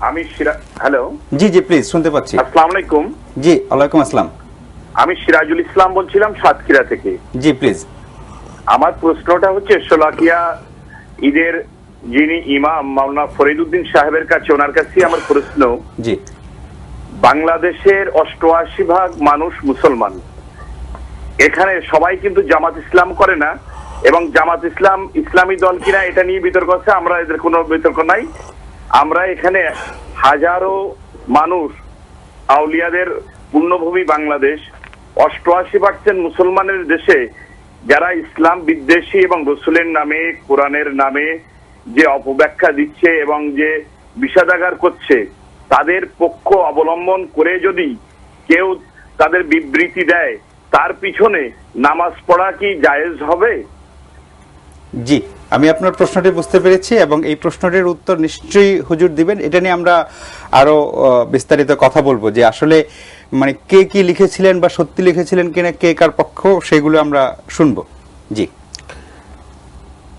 আমি hello? G G please শুনতে পাচ্ছি। আসসালামু আলাইকুম। জি ওয়ালাইকুম আসসালাম। আমি সিরাজুল ইসলাম বলছিলাম সাতক্ষীরা থেকে। জি প্লিজ আমার প্রশ্নটা হচ্ছে সোলাকিয়া ঈদের যিনি ইমাম মাওলানা ফরিদুদ্দিন সাহেবের কাছে ওনার কাছে আমার প্রশ্ন। জি। বাংলাদেশের অষ্টআশি ভাগ মানুষ মুসলমান। এখানে সবাই কিন্তু জামাত ইসলাম করে না এবং জামাত ইসলাম ইসলামী দল কিনা এটা নিয়ে বিতর্ক আছে আমরা এদের কোনো বিতর্ক নাই। আমরা এখানে হাজারো মানুষ, আউলিয়াদের পূর্ণভূমি বাংলাদেশ, অষ্টআশি পার্সেন্ট মুসলমানের দেশে যারা ইসলাম বিদ্বেষী এবং রসুলের নামে, কোরআনের নামে যে অপব্যাখ্যা দিচ্ছে এবং যে বিষাদাগার করছে, তাদের পক্ষ অবলম্বন করে যদি কেউ তাদের বিবৃতি দেয়, তার পিছনে নামাজ পড়া কি জায়েজ হবে? জি, আমি আপনার প্রশ্নটি বুঝতে পেরেছি এবং এই প্রশ্নটির উত্তর নিশ্চয়ই হুজুর দিবেন। এটা নিয়ে আমরা আরও বিস্তারিত কথা বলব যে আসলে মানে কে কি লিখেছিলেন বা সত্যি লিখেছিলেন কিনা, কে কার পক্ষ, সেগুলো আমরা শুনব। জি।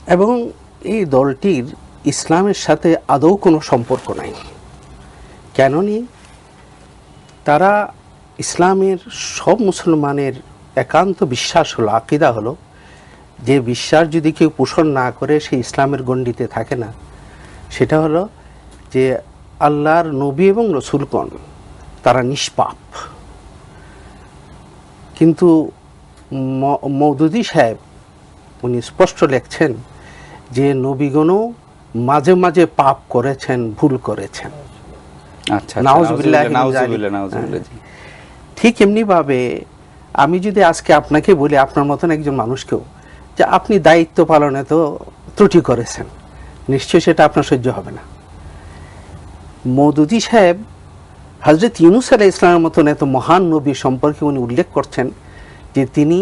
এবং এই দলটির ইসলামের সাথে আদৌ কোনো সম্পর্ক নাই। কেন নেই তারা ইসলামের সব মুসলমানের একান্ত বিশ্বাস হলো, আকিদা হলো যে বিশ্বাস যদি কেউ পোষণ না করে সে ইসলামের গণ্ডিতে থাকে না। সেটা হলো যে আল্লাহর নবী এবং রসুলগণ তারা নিষ্পাপ। কিন্তু মৌদুদি সাহেব উনি স্পষ্ট লেখছেন যে নবীগণও মাঝে মাঝে পাপ করেছেন ভুল করেছেন। আচ্ছা। নাউজুবিল্লাহ জি। ঠিক এমনিভাবে আমি যদি আজকে আপনাকে বলি আপনার মতন একজন মানুষকেও যে আপনি দায়িত্ব পালনে তো ত্রুটি করেছেন। নিশ্চয়ই সেটা আপনার সহ্য হবে না। মৌদুদি সাহেব হজরত ইউনুস আলাহ ইসলামের মতন এত মহান নবী সম্পর্কে উনি উল্লেখ করছেন যে তিনি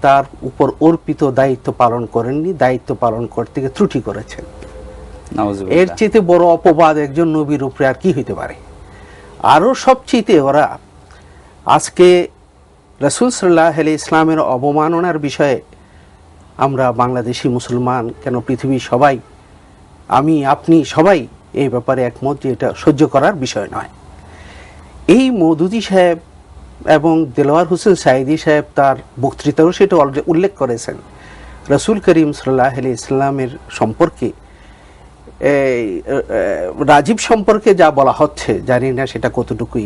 তার উপর অর্পিত দায়িত্ব পালন করেননি দায়িত্ব পালন করতে গিয়ে ত্রুটি করেছেন। এর চেয়ে বড় অপবাদ একজন নবীর উপরে আর কি হইতে পারে? আরও সবচেয়ে ওরা আজকে রসুল সাল্লাহ আলি ইসলামের অবমাননার বিষয়ে আমরা বাংলাদেশি মুসলমান, কেন পৃথিবীর সবাই, আমি, আপনি সবাই এই ব্যাপারে একমত যে এটা সহ্য করার বিষয় নয়। এই মৌদুদি সাহেব এবং দেলোয়ার হোসেন সাইদি সাহেব তার বক্তৃতাও সেটা উল্লেখ করেছেন। রসুল করিম সাল্লাহ আলি ইসলামের সম্পর্কে রাজীব সম্পর্কে যা বলা হচ্ছে, জানি না সেটা কতটুকুই।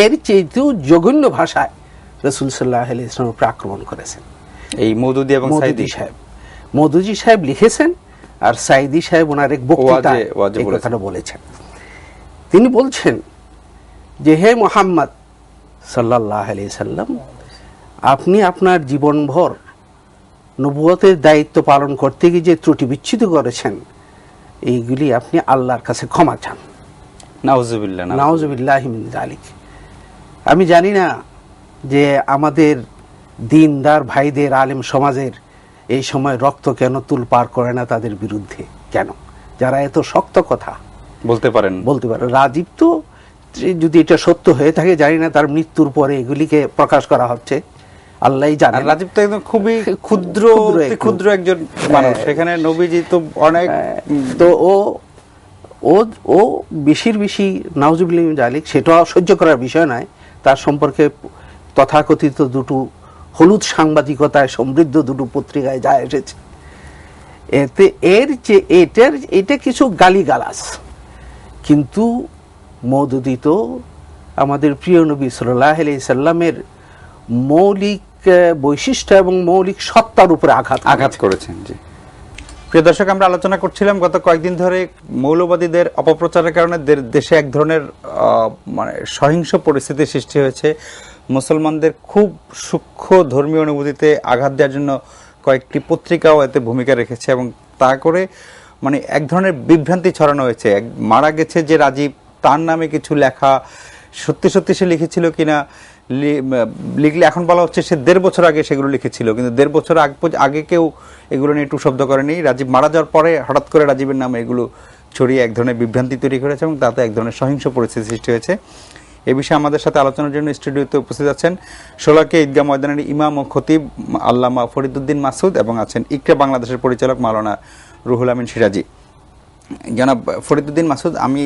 এর চেয়েতেও জঘন্য ভাষায় রসুল সাল্লাহ আলি ইসলামের উপরে আক্রমণ করেছেন। এই মৌদুদি এবং সাইদি। সাহেব। মৌদুদি সাহেব লিখেছেন আর সাইদি সাহেব ওনার এক এই বলেছেন। কথাটা বলেছেন। তিনি বলছেন যে হে মোহাম্মদ সাল্লাহ আলি সাল্লাম আপনি আপনার জীবনভর নবুয়তের দায়িত্ব পালন করতে গিয়ে যে ত্রুটি বিচ্ছুত করেছেন এইগুলি আপনি আল্লাহর কাছে ক্ষমা চান। নাউজুবিল্লাহ মিন জালিক আমি জানি না যে আমাদের দিনদার ভাইদের আলেম সমাজের এই সময় রক্ত কেন তুল পার করে না তাদের বিরুদ্ধে? কেন? যারা এত শক্ত কথা। বলতে পারেন। বলতে পারে রাজীব তো যদি এটা সত্য হয়ে থাকে জানি না তার মৃত্যুর পরে এগুলিকে প্রকাশ করা হচ্ছে। আল্লাহই আর জানে রাজীব তো একদম খুবই ক্ষুদ্র ক্ষুদ্র একজন। মানুষ। সেখানে নবীজি তো অনেক তো ও ও ও বেশির বেশি নাউজুবিল্লাহ জালিক সেটা সহ্য করার বিষয় নয়। তার সম্পর্কে তথাকথিত দুটো হলুদ সাংবাদিকতায় সমৃদ্ধ দুটো পত্রিকায় যা এসেছে। এতে এর যে এটার এটা কিছু গালিগালাজ। কিন্তু মৌদুদিত আমাদের প্রিয় নবী সাল্লাহ আলি সাল্লামের মৌলিক বৈশিষ্ট্য এবং মৌলিক সত্তার উপরে আঘাত আঘাত করেছেন জি। প্রিয় দর্শক আমরা আলোচনা করছিলাম গত কয়েকদিন ধরে মৌলবাদীদের অপপ্রচারের কারণে দে- দেশে এক ধরনের মানে সহিংস পরিস্থিতির সৃষ্টি হয়েছে। মুসলমানদের খুব সূক্ষ্ম ধর্মীয় অনুভূতিতে আঘাত দেওয়ার জন্য কয়েকটি পত্রিকাও এতে ভূমিকা রেখেছে এবং তা করে মানে এক ধরনের বিভ্রান্তি ছড়ানো হয়েছে। মারা গেছে যে রাজীব, তার নামে কিছু লেখা সত্যি সত্যি সে লিখেছিল কিনা লিখলে এখন বলা হচ্ছে সে দেড় বছর আগে সেগুলো লিখেছিল, কিন্তু দেড় বছর আগ আগে কেউ এগুলো নিয়ে একটু শব্দ করেনি। রাজীব মারা যাওয়ার পরে হঠাৎ করে রাজীবের নামে এগুলো ছড়িয়ে এক ধরনের বিভ্রান্তি তৈরি করেছে এবং তাতে এক ধরনের সহিংস পরিস্থিতি সৃষ্টি হয়েছে। এ বিষয়ে আমাদের সাথে আলোচনার জন্য স্টুডিওতে উপস্থিত আছেন সোলাকে ঈদগাহ ময়দানের ইমাম ও খতিব আল্লামা ফরিদুদ্দিন মাসুদ এবং আছেন ইকরা বাংলাদেশের পরিচালক মাওলানা রুহুল আমিন সিরাজি। জনাব ফরিদুদ্দিন মাসুদ, আমি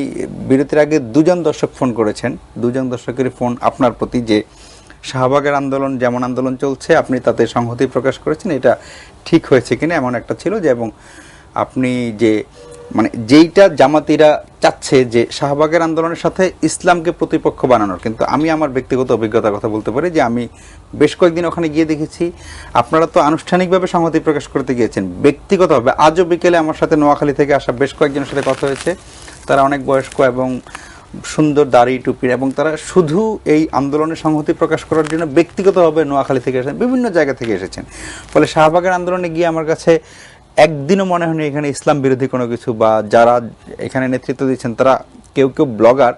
বিরতির আগে দুজন দর্শক ফোন করেছেন। দুজন দর্শকের ফোন আপনার প্রতি যে শাহবাগের আন্দোলন, যেমন আন্দোলন চলছে, আপনি তাতে সংহতি প্রকাশ করেছেন, এটা ঠিক হয়েছে কিনা এমন একটা ছিল যে, এবং আপনি যে মানে যেইটা জামাতিরা চাচ্ছে যে শাহবাগের আন্দোলনের সাথে ইসলামকে প্রতিপক্ষ বানানোর, কিন্তু আমি আমার ব্যক্তিগত অভিজ্ঞতার কথা বলতে পারি যে আমি বেশ কয়েকদিন ওখানে গিয়ে দেখেছি। আপনারা তো আনুষ্ঠানিকভাবে সংহতি প্রকাশ করতে গিয়েছেন। ব্যক্তিগতভাবে আজও বিকেলে আমার সাথে নোয়াখালী থেকে আসা বেশ কয়েকজনের সাথে কথা হয়েছে। তারা অনেক বয়স্ক এবং সুন্দর দাড়ি টুপির এবং তারা শুধু এই আন্দোলনে সংহতি প্রকাশ করার জন্য ব্যক্তিগতভাবে নোয়াখালী থেকে এসেছেন বিভিন্ন জায়গা থেকে এসেছেন। ফলে শাহবাগের আন্দোলনে গিয়ে আমার কাছে একদিনও মনে হয়নি এখানে ইসলাম বিরোধী কোনো কিছু বা যারা এখানে নেতৃত্ব দিচ্ছেন, তারা কেউ কেউ ব্লগার,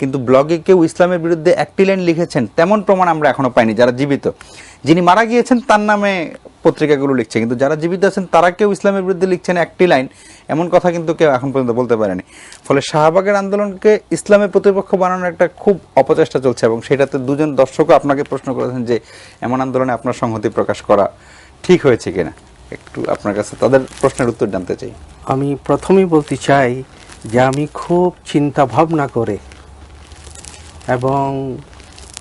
কিন্তু ব্লগে কেউ ইসলামের বিরুদ্ধে একটি লাইন লিখেছেন, তেমন প্রমাণ আমরা এখনও পাইনি, যারা জীবিত। যিনি মারা গিয়েছেন, তার নামে পত্রিকাগুলো লিখছে, কিন্তু যারা জীবিত আছেন, তারা কেউ ইসলামের বিরুদ্ধে লিখছেন একটি লাইন, এমন কথা কিন্তু কেউ এখন পর্যন্ত বলতে পারেনি। ফলে শাহবাগের আন্দোলনকে ইসলামের প্রতিপক্ষ বানানোর একটা খুব অপচেষ্টা চলছে, এবং সেটাতে দুজন দর্শকও আপনাকে প্রশ্ন করেছেন যে, এমন আন্দোলনে আপনার সংহতি প্রকাশ করা ঠিক হয়েছে কিনা। একটু আপনার কাছে তাদের প্রশ্নের উত্তর জানতে চাই। আমি প্রথমেই বলতে চাই যে আমি খুব চিন্তা ভাবনা করে এবং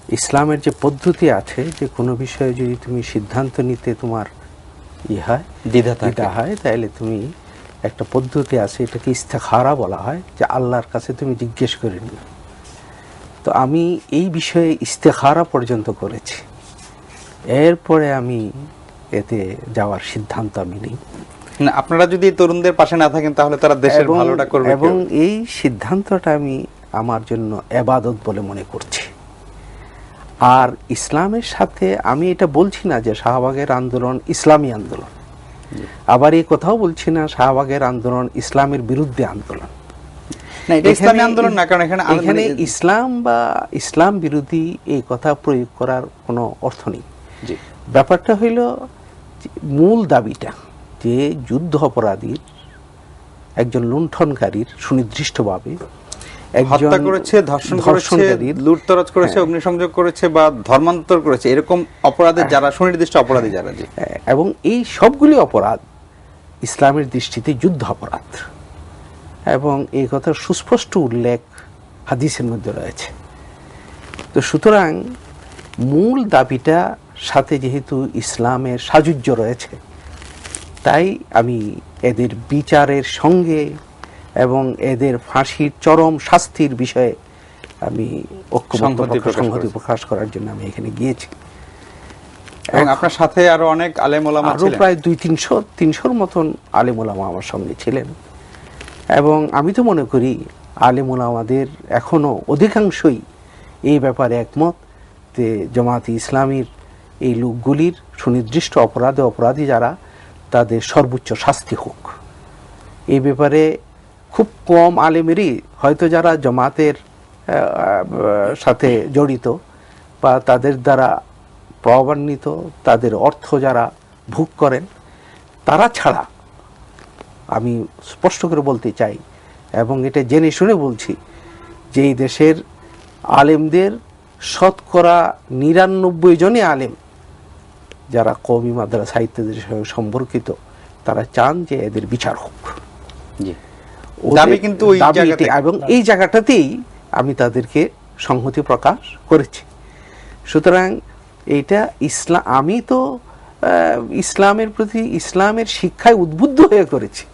ইসলামের যে পদ্ধতি আছে যে কোনো বিষয়ে যদি তুমি সিদ্ধান্ত নিতে তোমার ই হয় দ্বিধা দ্বিধা হয় তাহলে তুমি একটা পদ্ধতি আছে এটাকে ইস্তেখারা বলা হয় যে আল্লাহর কাছে তুমি জিজ্ঞেস করে নিও। তো আমি এই বিষয়ে ইস্তেখারা পর্যন্ত করেছি। এরপরে আমি এতে যাওয়ার সিদ্ধান্ত আমি নিই। না আপনারা যদি তরুণদের পাশে না থাকেন তাহলে তারা দেশের ভালোটা করবে এবং এই সিদ্ধান্তটা আমি আমার জন্য এবাদত বলে মনে করছি। আর ইসলামের সাথে আমি এটা বলছি না যে শাহবাগের আন্দোলন ইসলামী আন্দোলন। আবার এই কথাও বলছি না শাহবাগের আন্দোলন ইসলামের বিরুদ্ধে আন্দোলন। ইসলামী এখানে- আন্দোলন না কারণ এখানে এখানে ইসলাম বা ইসলাম বিরোধী এই কথা প্রয়োগ করার কোনো অর্থ নেই। ব্যাপারটা হইল মূল দাবিটা যে যুদ্ধ অপরাধীর একজন লুণ্ঠনকারীর সুনির্দিষ্টভাবে হত্যা করেছে ধর্ষণ করেছে লুটতরাজ করেছে হ্যাঁ। অগ্নিসংযোগ করেছে বা ধর্মান্তর করেছে এরকম অপরাধে যারা সুনির্দিষ্ট অপরাধী যারা হ্যাঁ, এবং এই সবগুলি অপরাধ ইসলামের দৃষ্টিতে যুদ্ধ অপরাধ। এবং এই কথার সুস্পষ্ট উল্লেখ হাদিসের মধ্যে রয়েছে। তো সুতরাং মূল দাবিটা সাথে যেহেতু ইসলামের সাযুজ্য রয়েছে তাই আমি এদের বিচারের সঙ্গে এবং এদের ফাঁসির চরম শাস্তির বিষয়ে আমি সংহতি প্রকাশ- করার জন্য আমি এখানে গিয়েছি। এবং আপনার সাথে আরও অনেক আলেম ওলামা আরও প্রায় দুই তিনশো তিনশোর মতন আলিমুলামা আমার সঙ্গে ছিলেন। এবং আমি তো মনে করি আলিমুলামাদের এখনও অধিকাংশই এই ব্যাপারে একমত যে জামাতি ইসলামীর এই লোকগুলির সুনির্দিষ্ট অপরাধে অপরাধী যারা, তাদের সর্বোচ্চ শাস্তি হোক। এই ব্যাপারে খুব কম আলেমেরই হয়তো যারা জামাতের সাথে জড়িত বা তাদের দ্বারা প্রবান্বিত তাদের অর্থ যারা ভোগ করেন, তারা ছাড়া আমি স্পষ্ট করে বলতে চাই এবং এটা জেনে শুনে বলছি যে এই দেশের আলেমদের শতকরা নিরানব্বই জনই আলেম যারা কবি মাদ্রাসা সাহিত্যদের সঙ্গে সম্পর্কিত তারা চান যে এদের বিচার হোক। কিন্তু। এবং এই জায়গাটাতেই আমি তাদেরকে সংহতি প্রকাশ করেছি। সুতরাং এইটা ইসলাম আমি তো ইসলামের প্রতি ইসলামের শিক্ষায় উদ্বুদ্ধ হয়ে করেছি।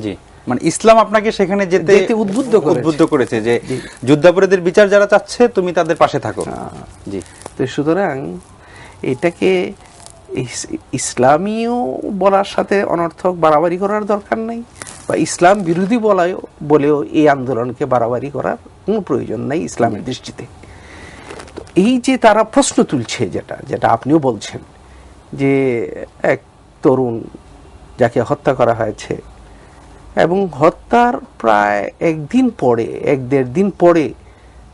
জি। মানে ইসলাম আপনাকে সেখানে যেতে যেতে উদ্বুদ্ধ। উদ্বুদ্ধ করেছে যে। যুদ্ধাপরাধীর বিচার যারা চাচ্ছে তুমি তাদের পাশে থাকো। জি। তো সুতরাং এটাকে ইসলামীয় বলার সাথে অনর্থক বাড়াবাড়ি করার দরকার নাই বা ইসলাম বিরোধী বলায় বলেও এই আন্দোলনকে বাড়াবাড়ি করার কোনো প্রয়োজন নাই ইসলামের দৃষ্টিতে। তো এই যে তারা প্রশ্ন তুলছে যেটা যেটা আপনিও বলছেন যে এক তরুণ যাকে হত্যা করা হয়েছে এবং হত্যার প্রায় একদিন পরে এক দেড় দিন পরে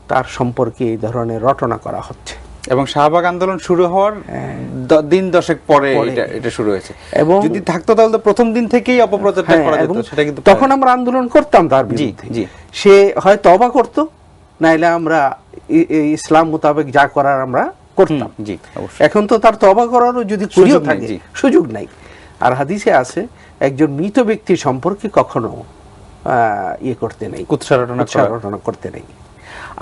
তার সম্পর্কে এই ধরনের রটনা করা হচ্ছে। এবং শাহবাগ আন্দোলন শুরু হওয়ার দিন দশেক পরে। এটা এটা শুরু হয়েছে এবং- যদি থাকতো তাহলে তো প্রথম দিন থেকেই অপপ্রচারটা হ্যাঁ, করা যেত সেটা কিন্তু তখন আমরা আন্দোলন করতাম তার বিরুদ্ধে জি। সে হয় তবা করত নাইলে আমরা ইসলাম মোতাবেক যা করার আমরা করতাম জি, অবশ্যই। এখন তো তার তবা করারও যদি সুযোগ থাকে জি। সুযোগ নাই আর হাদিসে আছে একজন মৃত ব্যক্তি সম্পর্কে কখনো ইয়ে করতে নেই রটনা করতে নেই